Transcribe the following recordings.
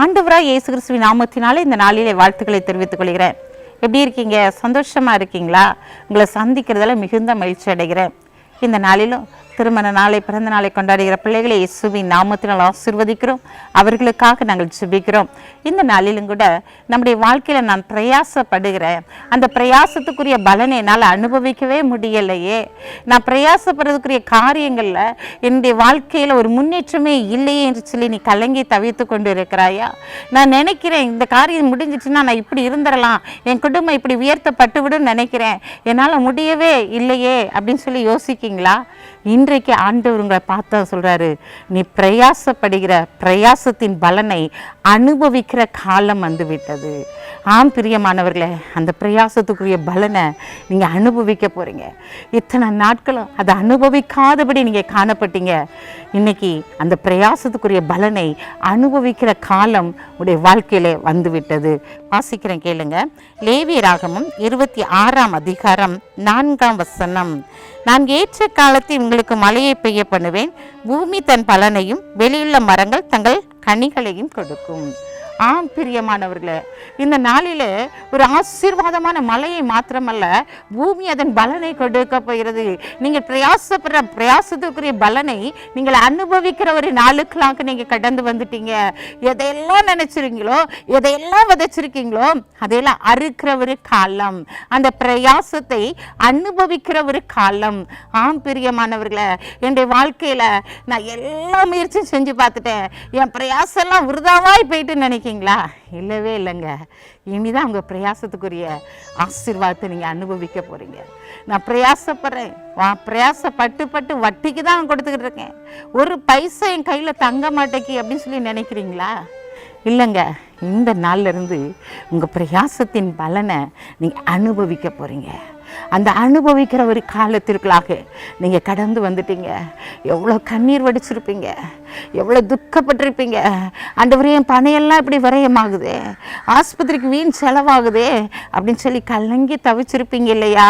ஆண்டவராக இயேசு கிறிஸ்துவின் நாமத்தினாலே இந்த நாளிலே வாழ்த்துக்களை தெரிவித்துக் கொள்கிறேன். எப்படி இருக்கீங்க? சந்தோஷமா இருக்கீங்களா? உங்களை சந்திக்கிறதுல மிகுந்த மகிழ்ச்சி அடைகிறேன். இந்த நாளிலும் திருமண நாளை பிறந்த நாளை கொண்டாடுகிற பிள்ளைகளை இயேசுவின் நாமத்தினால் ஆசிர்வதிக்கிறோம். அவர்களுக்காக நாங்கள் ஜெபிக்கிறோம். இந்த நாளிலும் கூட நம்முடைய வாழ்க்கையில் நான் பிரயாசப்படுகிறேன் அந்த பிரயாசத்துக்குரிய பலனை என்னால் அனுபவிக்கவே முடியலையே. நான் பிரயாசப்படுறதுக்குரிய காரியங்களில் என்னுடைய வாழ்க்கையில் ஒரு முன்னேற்றமே இல்லையே என்று சொல்லி நீ கலங்கி தவித்து கொண்டு இருக்கிறாயா நான் நினைக்கிறேன் இந்த காரியம் முடிஞ்சிச்சுன்னா நான் இப்படி இருந்துடலாம் என் குடும்பம் இப்படி உயர்த்தப்பட்டு விடும் நினைக்கிறேன். என்னால் முடியவே இல்லையே அப்படின்னு சொல்லி யோசிக்கீங்களா இன்றைக்கு ஆண்டவர் உங்களை பார்த்தா சொல்கிறாரு நீ பிரயாசப்படுகிற பிரயாசத்தின் பலனை அனுபவிக்கிற காலம் வந்துவிட்டது. ஆம் பிரியமானவர்களே அந்த பிரயாசத்துக்குரிய பலனை நீங்கள் அனுபவிக்க போறீங்க. இத்தனை நாட்களும் அதை அனுபவிக்காதபடி நீங்கள் காணப்பட்டீங்க. இன்னைக்கு அந்த பிரயாசத்துக்குரிய பலனை அனுபவிக்கிற காலம் உடைய வாழ்க்கையில் வந்துவிட்டது. வாசிக்கிறேன் கேளுங்க. லேவிய ராகமும் இருபத்தி ஆறாம் அதிகாரம் நான்காம் வசனம். நான் ஏற்ற காலத்தில் உங்களுக்கு மழையை பெய்ய பண்ணுவேன். பூமி தன் பலனையும் வெளியுள்ள மரங்கள் தங்கள் கனிகளையும் கொடுக்கும். ஆம் பிரியமானவர்களே இந்த நாளிலே ஒரு ஆசீர்வாதமான மலையை மாத்திரமல்ல பூமி அதன் பலனை கொடுக்க போகிறது. நீங்கள் பிரயாசப்படுற பிரயாசத்துக்குரிய பலனை நீங்கள் அனுபவிக்கிற ஒரு நாளுக்கெல்லாம் நீங்கள் கடந்து வந்துட்டீங்க. எதையெல்லாம் நினைச்சிருக்கீங்களோ எதையெல்லாம் விதைச்சிருக்கீங்களோ அதையெல்லாம் அறுக்கிற ஒரு காலம். அந்த பிரயாசத்தை அனுபவிக்கிற ஒரு காலம். ஆம் பிரியமானவர்களே என்னுடைய வாழ்க்கையில் நான் எல்லா முயற்சியும் செஞ்சு பார்த்துட்டேன். என் பிரயாசம் எல்லாம் விருதாவாய் போயிட்டு நினைக்கிறேன். இருக்கீங்களா? இல்லவே இல்லைங்க. இனிதான் உங்கள் பிரயாசத்துக்குரிய ஆசீர்வாதத்தை நீங்கள் அனுபவிக்க போகிறீங்க நான் பிரயாசப்படுறேன். வா பிரயாசப்பட்டு பட்டு வட்டிக்கு தான் கொடுத்துக்கிட்டு இருக்கேன். ஒரு பைசா என் கையில் தங்க மாட்டேக்கி அப்படின்னு சொல்லி நினைக்கிறீங்களா? இல்லைங்க. இந்த நாள்ல இருந்து உங்கள் பிரயாசத்தின் பலனை நீங்கள் அனுபவிக்க போகிறீங்க அந்த அனுபவிக்கிற ஒரு காலத்திற்குள்ளாக நீங்கள் கடந்து வந்துட்டீங்க. எவ்வளோ கண்ணீர் வடிச்சிருப்பீங்க. எவ்வளோ துக்கப்பட்டிருப்பீங்க. ஆண்டவரே என் பணையெல்லாம் இப்படி விரயமாகுது. ஆஸ்பத்திரிக்கு வீண் செலவாகுதே அப்படின்னு சொல்லி கலங்கி தவிச்சிருப்பீங்க இல்லையா?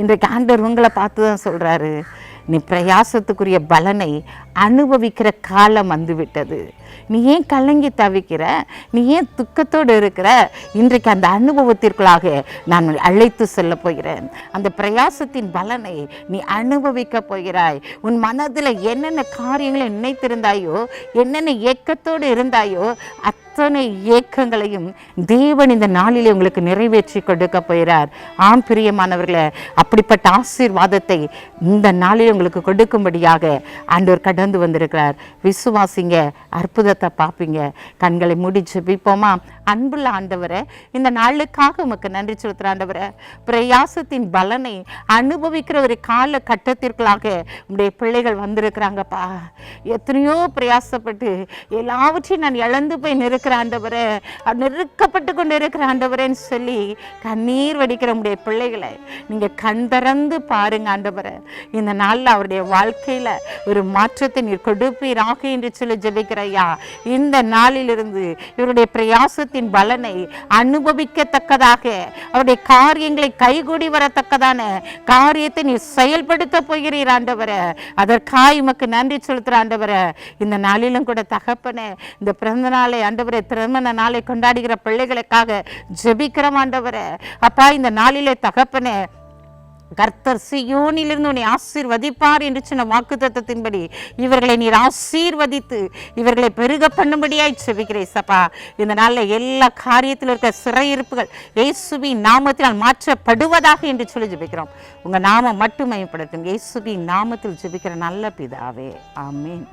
இன்றைக்கு ஆண்டவர் உங்களை பார்த்து தான் சொல்கிறாரு நீ பிரயாசத்துக்குரிய பலனை அனுபவிக்கிற காலம் வந்துவிட்டது. நீ ஏன் கலங்கி தவிக்கிற? நீ ஏன் துக்கத்தோடு இருக்கிற? இன்றைக்கு அந்த அனுபவத்திற்குள்ளாக நான் அழைத்து செல்ல போகிறேன். அந்த பிரயாசத்தின் பலனை நீ அனுபவிக்க போகிறாய். உன் மனதில் என்னென்ன காரியங்களை நினைத்திருந்தாயோ என்னென்ன ஏக்கத்தோடு இருந்தாயோ அத்தனை ஏக்கங்களையும் தேவன் இந்த நாளிலே உங்களுக்கு நிறைவேற்றி கொடுக்க போகிறார். ஆம் பிரியமானவர்களை அப்படிப்பட்ட ஆசீர்வாதத்தை இந்த நாளில் உங்களுக்கு கொடுக்கும்படியாக ஆண்டவர் கடந்து வந்திருக்கிறார். விசுவாசிங்க அற்புதத்தை பார்ப்பீங்க. கண்களை மூடி ஜெபிப்போமா அன்புள்ள ஆண்டவரை இந்த நாளுக்காக உமக்கு நன்றி செலுத்துகிற ஆண்டவரை பிரயாசத்தின் பலனை அனுபவிக்கிற ஒரு கால கட்டத்திற்குள்ளாக உடைய பிள்ளைகள் வந்திருக்கிறாங்கப்பா. எத்தனையோ பிரயாசப்பட்டு எல்லாவற்றையும் நான் இழந்து போய் நிற்கிற ஆண்டவரை நெருக்கப்பட்டு கொண்டு இருக்கிற ஆண்டவரேன்னு சொல்லி கண்ணீர் வடிக்கிற உடைய பிள்ளைகளை நீங்கள் கண் திறந்து பாருங்க ஆண்டவரை. இந்த நாளில் அவருடைய வாழ்க்கையில் ஒரு மாற்றத்தை நீர் கொடுப்பீராக என்று சொல்லி ஜெபிக்கிறையா இந்த நாளிலிருந்து இவருடைய பிரயாசத்தின் பலனை அனுபவிக்கத்தக்கதாக அவருடைய காரியங்களை கைகூடி வரத்தக்கதான காரியத்தை நீ செயல்படுத்த போகிறீர் ஆண்டவரை. அதற்காக உமக்கு நன்றி செலுத்துகிற ஆண்டவரை. இந்த நாளிலும் கூட தகப்பனே இந்த பிறந்த நாளை ஆண்டவரை திருமண நாளை கொண்டாடுகிற பிள்ளைகளுக்காக ஜெபிக்கிறோம் ஆண்டவரை. அப்பா இந்த நாளிலே தகப்பனே கர்த்தர் சியோனிலிருந்து உன்னை ஆசீர்வதிப்பார் என்று சொன்ன வாக்கு தத்தத்தின்படி இவர்களை நீர் ஆசீர்வதித்து இவர்களை பெருக பண்ணும்படியாய் செபிக்கிறேன் சப்பா இந்த நாளில் எல்லா காரியத்தில் இருக்க சிறையிருப்புகள் இயேசுபி நாமத்தினால் மாற்றப்படுவதாக என்று சொல்லி ஜெபிக்கிறோம். உங்கள் நாமம் மட்டும் மேம்படுத்தும் இயேசுபி நாமத்தில் ஜெபிக்கிற நல்ல பிதாவே. ஆமீன்.